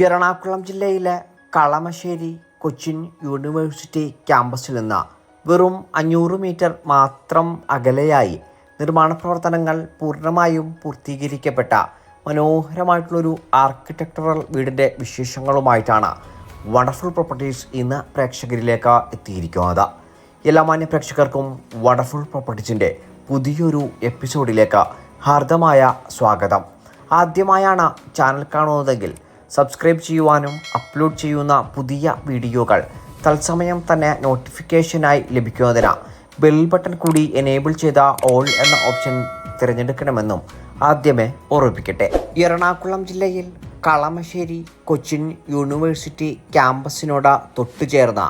എറണാകുളം ജില്ലയിലെ കളമശ്ശേരി കൊച്ചിൻ യൂണിവേഴ്സിറ്റി ക്യാമ്പസിൽ നിന്ന് വെറും അഞ്ഞൂറ് മീറ്റർ മാത്രം അകലെയായി നിർമ്മാണ പ്രവർത്തനങ്ങൾ പൂർണമായും പൂർത്തീകരിക്കപ്പെട്ട മനോഹരമായിട്ടുള്ളൊരു ആർക്കിടെക്ചറൽ വീടിന്റെ വിശേഷങ്ങളുമായിട്ടാണ് വണ്ടർഫുൾ പ്രോപ്പർട്ടീസ് ഇന്ന് പ്രേക്ഷകരിലേക്ക് എത്തിയിരിക്കുന്നത്. എല്ലാ മാന്യ പ്രേക്ഷകർക്കും വണ്ടർഫുൾ പ്രോപ്പർട്ടീസിന്റെ പുതിയൊരു എപ്പിസോഡിലേക്ക് ഹാർദമായ സ്വാഗതം. ആദ്യമായാണ് ചാനൽ കാണുന്നതെങ്കിൽ സബ്സ്ക്രൈബ് ചെയ്യുവാനും അപ്ലോഡ് ചെയ്യുന്ന പുതിയ വീഡിയോകൾ തത്സമയം തന്നെ നോട്ടിഫിക്കേഷനായി ലഭിക്കുന്നതിന് ബെൽ ബട്ടൺ കൂടി എനേബിൾ ചെയ്ത ഓൾ എന്ന ഓപ്ഷൻ തിരഞ്ഞെടുക്കണമെന്നും ആദ്യമേ ഓർമ്മിപ്പിക്കട്ടെ. എറണാകുളം ജില്ലയിൽ കളമശ്ശേരി കൊച്ചിൻ യൂണിവേഴ്സിറ്റി ക്യാമ്പസിനോട് തൊട്ടുചേർന്ന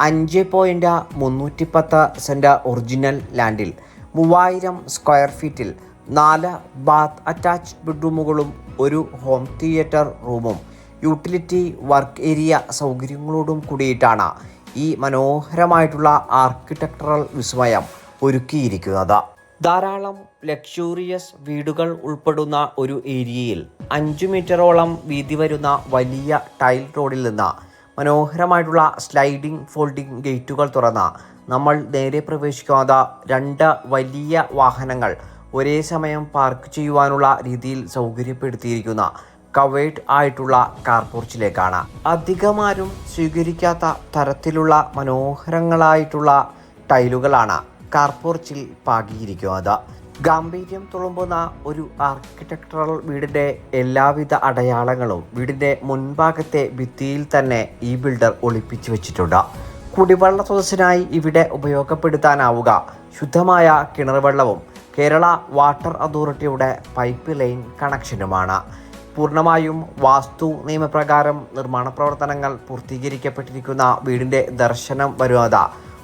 അഞ്ച് പോയിന്റ് മുന്നൂറ്റി പത്ത് സെന്റ് ഒറിജിനൽ ലാൻഡിൽ മൂവായിരം സ്ക്വയർ ഫീറ്റിൽ നാല് ബാത്ത് അറ്റാച്ച്ഡ് ബെഡ്റൂമുകളും ഒരു ഹോം തിയേറ്റർ റൂമും യൂട്ടിലിറ്റി വർക്ക് ഏരിയ സൗകര്യങ്ങളോടും കൂടിയിട്ടാണ് ഈ മനോഹരമായിട്ടുള്ള ആർക്കിടെക്ചറൽ വിസ്മയം ഒരുക്കിയിരിക്കുന്നത്. ധാരാളം ലക്ഷൂറിയസ് വീടുകൾ ഉൾപ്പെടുന്ന ഒരു ഏരിയയിൽ അഞ്ചു മീറ്ററോളം വീതി വരുന്ന വലിയ ടൈൽ റോഡിൽ നിന്ന് മനോഹരമായിട്ടുള്ള സ്ലൈഡിംഗ് ഫോൾഡിംഗ് ഗേറ്റുകൾ തുറന്ന് നമ്മൾ നേരെ പ്രവേശിക്കാത്ത രണ്ട് വലിയ വാഹനങ്ങൾ ഒരേ സമയം പാർക്ക് ചെയ്യുവാനുള്ള രീതിയിൽ സൗകര്യപ്പെടുത്തിയിരിക്കുന്ന കവേഡ് ആയിട്ടുള്ള കാർപോർച്ചിലേക്കാണ്. അധികമാരും സ്വീകരിക്കാത്ത തരത്തിലുള്ള മനോഹരങ്ങളായിട്ടുള്ള ടൈലുകളാണ് കാർപോർച്ചിൽ പാകിയിരിക്കുന്നത്. ഗാംഭീര്യം തുളുമ്പുന്ന ഒരു ആർക്കിടെക്ചറൽ വീടിന്റെ എല്ലാവിധ അടയാളങ്ങളും വീടിന്റെ മുൻഭാഗത്തെ ഭിത്തിയിൽ തന്നെ ഈ ബിൽഡർ ഒളിപ്പിച്ചു വെച്ചിട്ടുണ്ട്. കുടിവെള്ള സ്രോതസ്സിനായി ഇവിടെ ഉപയോഗപ്പെടുത്താനാവുക. ശുദ്ധമായ കിണർ വെള്ളവും കേരള വാട്ടർ അതോറിറ്റിയുടെ പൈപ്പ് ലൈൻ കണക്ഷനുമാണ്. പൂർണമായും വാസ്തു നിയമപ്രകാരം നിർമ്മാണ പ്രവർത്തനങ്ങൾ പൂർത്തീകരിക്കപ്പെട്ടിരിക്കുന്ന വീടിന്റെ ദർശനം വരുന്നത്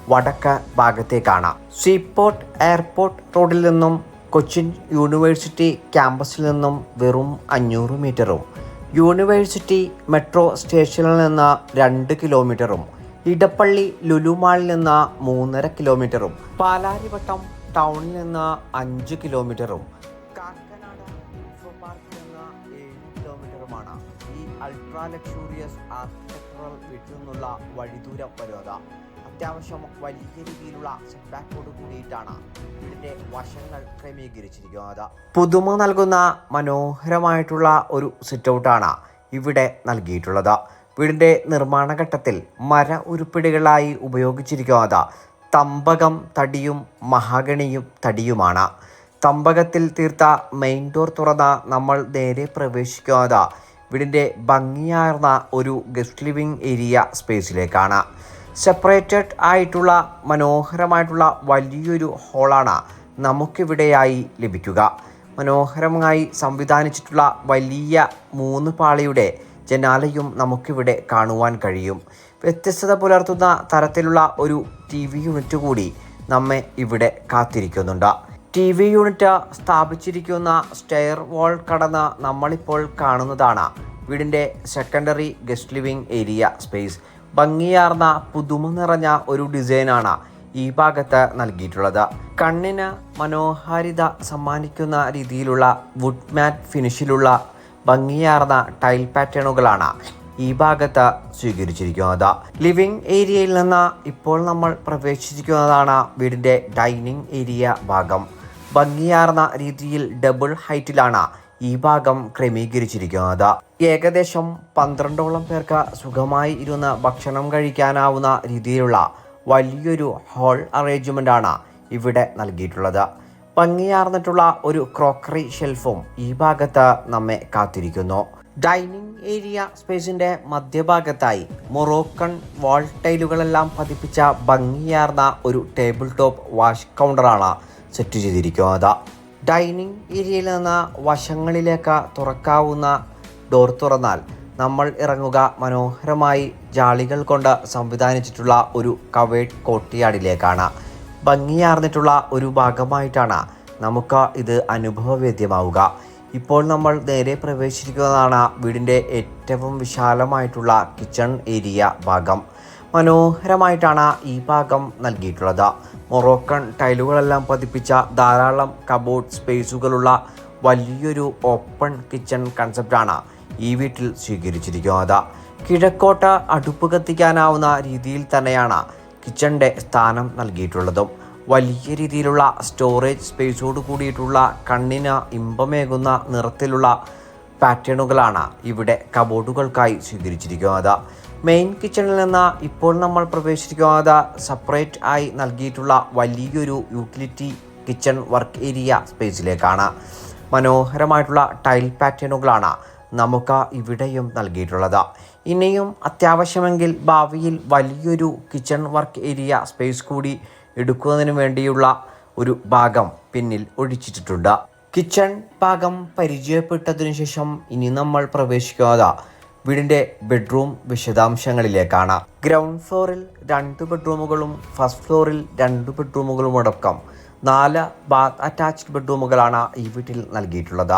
വടക്ക് ഭാഗത്തേക്കാണ്. സീപോർട്ട് എയർപോർട്ട് റോഡിൽ നിന്നും കൊച്ചിൻ യൂണിവേഴ്സിറ്റി ക്യാമ്പസിൽ നിന്നും വെറും അഞ്ഞൂറ് മീറ്ററും യൂണിവേഴ്സിറ്റി മെട്രോ സ്റ്റേഷനിൽ നിന്ന് രണ്ട് കിലോമീറ്ററും ഇടപ്പള്ളി ലുലുമാളിൽ നിന്ന് മൂന്നര കിലോമീറ്ററും പാലാരിവട്ടം ടൗണിൽ നിന്ന് അഞ്ച് കിലോമീറ്ററും അൾട്രാ ലക്ഷൂറിയസ് ആർക്കിടെക്ചറൽ വീട്ടിൽ നിന്നുള്ള വഴിദൂര പരോത അത്യാവശ്യം വലിയ രീതിയിലുള്ള സെറ്റ്ബാക്കോട് കൂടിയിട്ടാണ് വീടിന്റെ വശങ്ങൾ ക്രമീകരിച്ചിരിക്കുന്നത്. പുതുമ നൽകുന്ന മനോഹരമായിട്ടുള്ള ഒരു സിറ്റൗട്ടാണ് ഇവിടെ നൽകിയിട്ടുള്ളത്. വീടിന്റെ നിർമ്മാണ ഘട്ടത്തിൽ മര ഉരുപ്പിടികളായി ഉപയോഗിച്ചിരിക്കുന്നത് തമ്പകം തടിയും മഹാഗണിയും തടിയുമാണ്. തമ്പകത്തിൽ തീർത്ത മെയിൻ ഡോർ തുറന്ന നമ്മൾ നേരെ പ്രവേശിക്കാതെ വീടിന്റെ ഭംഗിയാർന്ന ഒരു ഗസ്റ്റ് ലിവിംഗ് ഏരിയ സ്പേസിലേക്കാണ്. സെപ്പറേറ്റഡ് ആയിട്ടുള്ള മനോഹരമായിട്ടുള്ള വലിയൊരു ഹോളാണ് നമുക്കിവിടെയായി ലഭിക്കുക. മനോഹരമായി സംവിധാനിച്ചിട്ടുള്ള വലിയ മൂന്ന് പാളിയുടെ ജനാലയും നമുക്കിവിടെ കാണുവാൻ കഴിയും. വ്യത്യസ്തത പുലർത്തുന്ന തരത്തിലുള്ള ഒരു ടി വി യൂണിറ്റ് കൂടി നമ്മെ ഇവിടെ കാത്തിരിക്കുന്നുണ്ട്. ടി വി യൂണിറ്റ് സ്ഥാപിച്ചിരിക്കുന്ന സ്റ്റെയർ വാൾ കടന്ന് നമ്മളിപ്പോൾ കാണുന്നതാണ്. വീടിന്റെ secondary guest living area space ഭംഗിയാർന്ന പുതുമ നിറഞ്ഞ ഒരു ഡിസൈനാണ് ഈ ഭാഗത്ത് നൽകിയിട്ടുള്ളത്. കണ്ണിന് മനോഹാരിത സമ്മാനിക്കുന്ന രീതിയിലുള്ള വുഡ് മാറ്റ് ഫിനിഷിലുള്ള ഭംഗിയാർന്ന ടൈൽ പാറ്റേണുകളാണ് ഈ ഭാഗത്ത് സ്വീകരിച്ചിരിക്കുന്നത്. ലിവിംഗ് ഏരിയയിൽ നിന്ന് ഇപ്പോൾ നമ്മൾ പ്രവേശിച്ചിരിക്കുന്നതാണ് വീടിന്റെ ഡൈനിങ് ഏരിയ ഭാഗം. ഭംഗിയാർന്ന രീതിയിൽ ഡബിൾ ഹൈറ്റിലാണ് ഈ ഭാഗം ക്രമീകരിച്ചിരിക്കുന്നത്. ഏകദേശം പന്ത്രണ്ടോളം പേർക്ക് സുഖമായി ഇരുന്ന് ഭക്ഷണം കഴിക്കാനാവുന്ന രീതിയിലുള്ള വലിയൊരു ഹോൾ അറേഞ്ച്മെന്റ് ആണ് ഇവിടെ നൽകിയിട്ടുള്ളത്. ഭംഗിയാർന്നിട്ടുള്ള ഒരു ക്രോക്കറി ഷെൽഫും ഈ ഭാഗത്ത് നമ്മെ കാത്തിരിക്കുന്നു. ഡൈനിങ് ഏരിയ സ്പേസിന്റെ മധ്യഭാഗത്തായി മൊറോക്കൺ വാൾ ടൈലുകളെല്ലാം പതിപ്പിച്ച ഭംഗിയാർന്ന ഒരു ടേബിൾ ടോപ്പ് വാഷ് കൗണ്ടറാണ് സെറ്റ് ചെയ്തിരിക്കുന്നത് ഡൈനിങ് ഏരിയയിൽ നിന്ന് വശങ്ങളിലേക്ക് തുറക്കാവുന്ന ഡോർ തുറന്നാൽ നമ്മൾ ഇറങ്ങുക മനോഹരമായി ജാളികൾ കൊണ്ട് സംവിധാനിച്ചിട്ടുള്ള ഒരു കവേഡ് കോട്ടിയാടിലേക്കാണ്. ഭംഗിയാർന്നിട്ടുള്ള ഒരു ഭാഗമായിട്ടാണ് നമുക്ക് ഇത് അനുഭവവേദ്യമാവുക. ഇപ്പോൾ നമ്മൾ നേരെ പ്രവേശിക്കുന്നതാണ് വീടിന്റെ ഏറ്റവും വിശാലമായിട്ടുള്ള കിച്ചൺ ഏരിയ ഭാഗം. മനോഹരമായിട്ടാണ് ഈ ഭാഗം നൽകിയിട്ടുള്ളത്. മൊറോക്കൺ ടൈലുകളെല്ലാം പതിപ്പിച്ച ധാരാളം കബോർഡ് സ്പേസുകളുള്ള വലിയൊരു ഓപ്പൺ കിച്ചൺ കൺസെപ്റ്റാണ് ഈ വീട്ടിൽ സ്വീകരിച്ചിരിക്കുന്നത്. കിഴക്കോട്ട് അടുപ്പ് കത്തിക്കാനാവുന്ന രീതിയിൽ തന്നെയാണ് കിച്ചണിന്റെ സ്ഥാനം നൽകിയിട്ടുള്ളതും. വലിയ രീതിയിലുള്ള സ്റ്റോറേജ് സ്പേസോട് കൂടിയിട്ടുള്ള കണ്ണിന് ഇമ്പമേകുന്ന നിറത്തിലുള്ള പാറ്റേണുകളാണ് ഇവിടെ കബോർഡുകൾക്കായി സ്വീകരിച്ചിരിക്കുന്നത്. മെയിൻ കിച്ചണിൽ നിന്ന് ഇപ്പോൾ നമ്മൾ പ്രവേശിക്കുന്നത് സെപ്പറേറ്റ് ആയി നൽകിയിട്ടുള്ള വലിയൊരു യൂട്ടിലിറ്റി കിച്ചൺ വർക്ക് ഏരിയ സ്പേസിലേക്കാണ് മനോഹരമായിട്ടുള്ള ടൈൽ പാറ്റേണുകളാണ് നമുക്ക് ഇവിടെയും നൽകിയിട്ടുള്ളത്. ഇനിയും അത്യാവശ്യമെങ്കിൽ ഭാവിയിൽ വലിയൊരു കിച്ചൺ വർക്ക് ഏരിയ സ്പേസ് കൂടി എടുക്കുന്നതിന് വേണ്ടിയുള്ള ഒരു ഭാഗം പിന്നിൽ ഒഴിച്ചിട്ടിട്ടുണ്ട്. കിച്ചൺ ഭാഗം പരിചയപ്പെട്ടതിനു ശേഷം ഇനി നമ്മൾ പ്രവേശിക്കാതെ വീടിന്റെ ബെഡ്റൂം വിശദാംശങ്ങളിലേക്കാണ്. ഗ്രൗണ്ട് ഫ്ലോറിൽ രണ്ട് ബെഡ്റൂമുകളും ഫസ്റ്റ് ഫ്ലോറിൽ രണ്ട് ബെഡ്റൂമുകളും അടക്കം നാല് ബാത്ത് അറ്റാച്ച്ഡ് ബെഡ്റൂമുകളാണ് ഈ വീട്ടിൽ നൽകിയിട്ടുള്ളത്.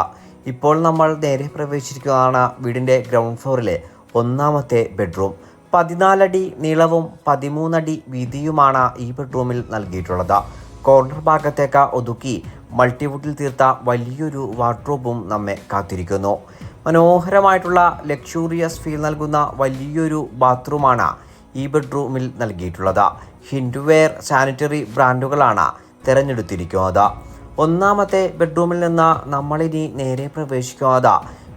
ഇപ്പോൾ നമ്മൾ നേരെ പ്രവേശിക്കുന്നതാണ് വീടിന്റെ ഗ്രൗണ്ട് ഫ്ലോറിലെ ഒന്നാമത്തെ ബെഡ്റൂം. പതിനാലടി നീളവും പതിമൂന്നടി വീതിയുമാണ് ഈ ബെഡ്റൂമിൽ നൽകിയിട്ടുള്ളത്. കോർണർ ഭാഗത്തേക്ക് ഒതുക്കി മൾട്ടിവുഡിൽ തീർത്ത വലിയൊരു വാർഡ്രോബും നമ്മെ കാത്തിരിക്കുന്നു. മനോഹരമായിട്ടുള്ള ലക്ഷൂറിയസ് ഫീൽ നൽകുന്ന വലിയൊരു ബാത്റൂമാണ് ഈ ബെഡ്റൂമിൽ നൽകിയിട്ടുള്ളത്. ഹിൻഡുവെയർ സാനിറ്ററി ബ്രാൻഡുകളാണ് തിരഞ്ഞെടുത്തിരിക്കുന്നത്. ഒന്നാമത്തെ ബെഡ്റൂമിൽ നിന്ന് നമ്മളിനി നേരെ പ്രവേശിക്കുന്നത്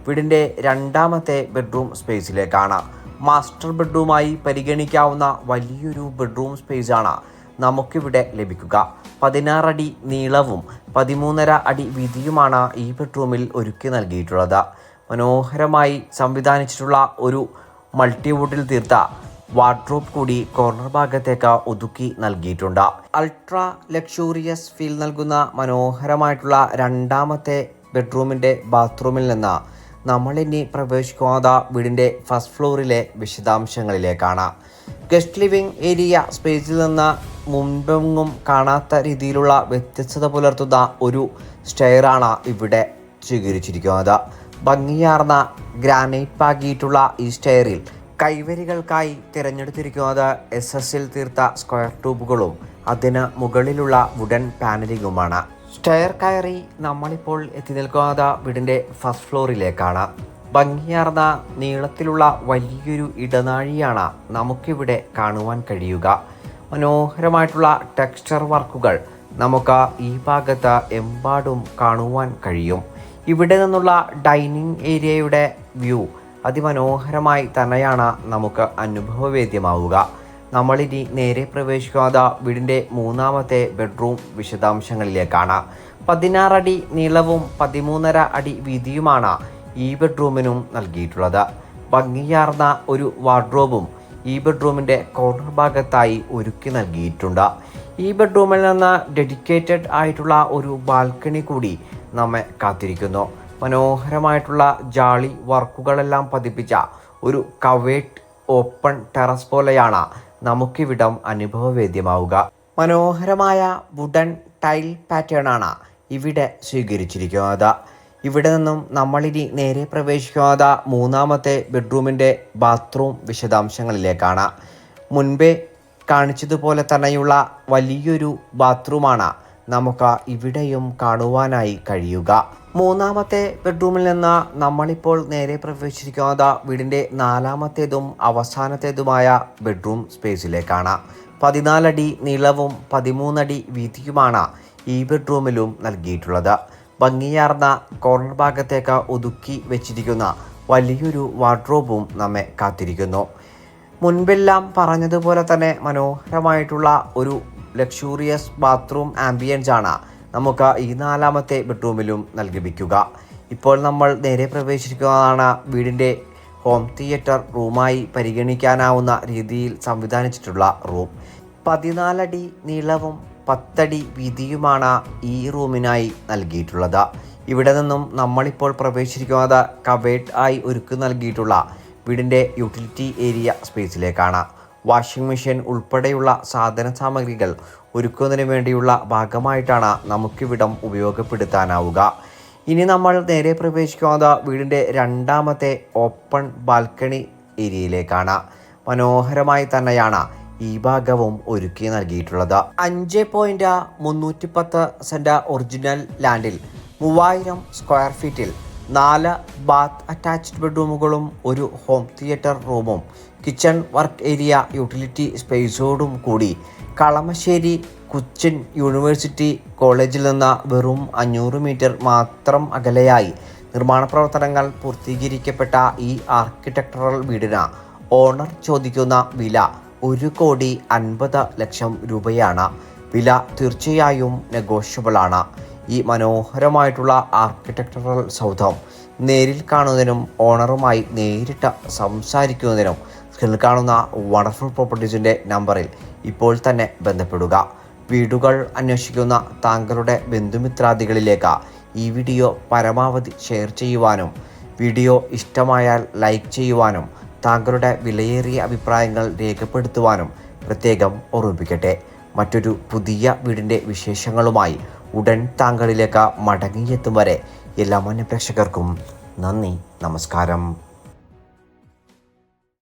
വീടിന്റെ രണ്ടാമത്തെ ബെഡ്റൂം സ്പേസിലേക്കാണ്. മാസ്റ്റർ ബെഡ്റൂമായി പരിഗണിക്കാവുന്ന വലിയൊരു ബെഡ്റൂം സ്പേസാണ് നമുക്കിവിടെ ലഭിക്കുക. പതിനാറടി നീളവും പതിമൂന്നര അടി വീതിയുമാണ് ഈ ബെഡ്റൂമിൽ ഒരുക്കി നൽകിയിട്ടുള്ളത്. മനോഹരമായി സംവിധാനിച്ചിട്ടുള്ള ഒരു മൾട്ടിവുഡിൽ തീർത്ത വാർഡ്രോപ്പ് കൂടി കോർണർ ഭാഗത്തേക്ക് ഒതുക്കി നൽകിയിട്ടുണ്ട്. അൾട്രാ ലക്ഷൂറിയസ് ഫീൽ നൽകുന്ന മനോഹരമായിട്ടുള്ള രണ്ടാമത്തെ ബെഡ്റൂമിന്റെ ബാത്റൂമിൽ നിന്ന് നമ്മളിനി പ്രവേശിക്കാതെ വീടിന്റെ ഫസ്റ്റ് ഫ്ലോറിലെ വിശദാംശങ്ങളിലേക്കാണ്. ഗസ്റ്റ് ലിവിംഗ് ഏരിയ സ്പേസിൽ നിന്ന് മുൻപെങ്ങും കാണാത്ത രീതിയിലുള്ള വ്യത്യസ്തത പുലർത്തുന്ന ഒരു സ്റ്റെയറാണ് ഇവിടെ സ്വീകരിച്ചിരിക്കുന്നത്. ഭംഗിയാർന്ന ഗ്രാനൈറ്റ് പാകിയിട്ടുള്ള ഈ സ്റ്റെയറിൽ കൈവരികൾക്കായി തിരഞ്ഞെടുത്തിരിക്കുന്നത് എസ് എസിൽ തീർത്ത സ്ക്വയർ ട്യൂബുകളും അതിന് മുകളിലുള്ള വുഡൻ പാനലിങ്ങുമാണ്. സ്റ്റെയർ കയറി നമ്മളിപ്പോൾ എത്തി നിൽക്കുന്നത് വീടിന്റെ ഫസ്റ്റ് ഫ്ലോറിലേക്കാണ്. ഭംഗിയാർന്ന നീളത്തിലുള്ള വലിയൊരു ഇടനാഴിയാണ് നമുക്കിവിടെ കാണുവാൻ കഴിയുക. മനോഹരമായിട്ടുള്ള ടെക്സ്ചർ വർക്കുകൾ നമുക്ക് ഈ ഭാഗത്ത് എമ്പാടും കാണുവാൻ കഴിയും. ഇവിടെ നിന്നുള്ള ഡൈനിങ് ഏരിയയുടെ വ്യൂ അതിമനോഹരമായി തന്നെയാണ് നമുക്ക് അനുഭവവേദ്യമാവുക. നമ്മളിനി നേരെ പ്രവേശിക്കാതെ വീടിന്റെ മൂന്നാമത്തെ ബെഡ്റൂം വിശദാംശങ്ങളിലേക്കാണ്. പതിനാറടി നീളവും പതിമൂന്നര അടി വീതിയുമാണ് ഈ ബെഡ്റൂമിനും നൽകിയിട്ടുള്ളത്. ഭംഗിയാർന്ന ഒരു വാർഡ്രോബും ഈ ബെഡ്റൂമിന്റെ കോർണർ ഭാഗത്തായി ഒരുക്കി നൽകിയിട്ടുണ്ട്. ഈ ബെഡ്റൂമിൽ നിന്ന് ഡെഡിക്കേറ്റഡ് ആയിട്ടുള്ള ഒരു ബാൽക്കണി കൂടി നമ്മെ കാത്തിരിക്കുന്നു. മനോഹരമായിട്ടുള്ള ജാളി വർക്കുകളെല്ലാം പതിപ്പിച്ച ഒരു കവേട്ട് ഓപ്പൺ ടെറസ് പോലെയാണ് നമുക്കിവിടം അനുഭവവേദ്യമാവുക. മനോഹരമായ വുഡൻ ടൈൽ പാറ്റേൺ ആണ് ഇവിടെ സ്വീകരിച്ചിരിക്കുന്നത്. ഇവിടെ നിന്നും നമ്മളിനി നേരെ പ്രവേശിക്കാത്ത മൂന്നാമത്തെ ബെഡ്റൂമിന്റെ ബാത്റൂം വിശദാംശങ്ങളിലേക്കാണ്. മുൻപേ കാണിച്ചതുപോലെ തന്നെയുള്ള വലിയൊരു ബാത്റൂമാണ് നമുക്ക് ഇവിടെയും കാണുവാനായി കഴിയുക. മൂന്നാമത്തെ ബെഡ്റൂമിൽ നിന്ന് നമ്മളിപ്പോൾ നേരെ പ്രവേശിച്ചിരിക്കുന്നത് വീടിന്റെ നാലാമത്തേതും അവസാനത്തേതുമായ ബെഡ്റൂം സ്പേസിലേക്കാണ് പതിനാലടി നീളവും പതിമൂന്നടി വീതിയുമാണ് ഈ ബെഡ്റൂമിലും നൽകിയിട്ടുള്ളത്. ഭംഗിയാർന്ന കോർണർ ഭാഗത്തേക്ക് ഒതുക്കി വെച്ചിരിക്കുന്ന വലിയൊരു വാർഡ്രോബും നമ്മെ കാത്തിരിക്കുന്നു. മുൻപെല്ലാം പറഞ്ഞതുപോലെ തന്നെ മനോഹരമായിട്ടുള്ള ഒരു ലക്ഷൂറിയസ് ബാത്റൂം ആംബിയൻസ് ആണ് നമുക്ക് ഈ നാലാമത്തെ ബെഡ്റൂമിലും നൽകിപ്പിക്കുക ഇപ്പോൾ നമ്മൾ നേരെ പ്രവേശിക്കുന്നതാണ് വീടിന്റെ ഹോം തിയേറ്റർ റൂമായി പരിഗണിക്കാനാവുന്ന രീതിയിൽ സംവിധാനിച്ചിട്ടുള്ള റൂം പതിനാലടി നീളവും പത്തടി വീതിയുമാണ് ഈ റൂമിനായി നൽകിയിട്ടുള്ളത്. ഇവിടെ നിന്നും നമ്മളിപ്പോൾ പ്രവേശിക്കുന്നത് കവേട്ട് ആയി ഒരുക്കി നൽകിയിട്ടുള്ള വീടിന്റെ യൂട്ടിലിറ്റി ഏരിയ സ്പേസിലേക്കാണ് വാഷിംഗ് മെഷീൻ ഉൾപ്പെടെയുള്ള സാധന സാമഗ്രികൾ ഒരുക്കുന്നതിന് വേണ്ടിയുള്ള ഭാഗമായിട്ടാണ് നമുക്കിവിടം ഉപയോഗപ്പെടുത്താനാവുക. ഇനി നമ്മൾ നേരെ പ്രവേശിക്കുന്നത് വീടിന്റെ രണ്ടാമത്തെ ഓപ്പൺ ബാൽക്കണി ഏരിയയിലേക്കാണ്. മനോഹരമായി തന്നെയാണ് ഈ ഭാഗവും ഒരുക്കി നൽകിയിട്ടുള്ളത്. അഞ്ച് പോയിന്റ് മുന്നൂറ്റി പത്ത് സെന്റ് ഒറിജിനൽ ലാൻഡിൽ മൂവായിരം സ്ക്വയർ ഫീറ്റിൽ നാല് ബാത്ത് അറ്റാച്ച്ഡ് ബെഡ്റൂമുകളും ഒരു ഹോം തിയേറ്റർ റൂമും കിച്ചൺ വർക്ക് ഏരിയ യൂട്ടിലിറ്റി സ്പേസോടും കൂടി. കളമശ്ശേരി കൊച്ചിൻ യൂണിവേഴ്സിറ്റി കോളേജിൽ നിന്ന് വെറും അഞ്ഞൂറ് മീറ്റർ മാത്രം അകലെയായി. നിർമ്മാണ പ്രവർത്തനങ്ങൾ പൂർത്തീകരിക്കപ്പെട്ട ഈ ആർക്കിടെക്ടറൽ വീടിന് ഓണർ ചോദിക്കുന്ന വില ഒരു കോടി അൻപത് ലക്ഷം രൂപയാണ്. വില തീർച്ചയായും നെഗോഷ്യബിൾ ആണ്. ഈ മനോഹരമായിട്ടുള്ള ആർക്കിടെക്ചറൽ സൗധം നേരിൽ കാണുന്നതിനും ഓണറുമായി നേരിട്ട് സംസാരിക്കുന്നതിനും സ്ക്രീനിൽ കാണുന്ന വണ്ടർഫുൾ പ്രോപ്പർട്ടീസിന്റെ നമ്പറിൽ ഇപ്പോൾ തന്നെ ബന്ധപ്പെടുക. വീടുകൾ അന്വേഷിക്കുന്ന താങ്കളുടെ ബന്ധുമിത്രാദികളിലേക്ക് ഈ വീഡിയോ പരമാവധി ഷെയർ ചെയ്യുവാനും വീഡിയോ ഇഷ്ടമായാൽ ലൈക്ക് ചെയ്യുവാനും താങ്കളുടെ വിലയേറിയ അഭിപ്രായങ്ങൾ രേഖപ്പെടുത്തുവാനും പ്രത്യേകം ഓർമ്മിപ്പിക്കട്ടെ. മറ്റൊരു പുതിയ വീടിന്റെ വിശേഷങ്ങളുമായി ഉടൻ താങ്കളിലേക്ക് മടങ്ങിയെത്തും വരെ എല്ലാ മാന്യ പ്രേക്ഷകർക്കും നന്ദി നമസ്കാരം.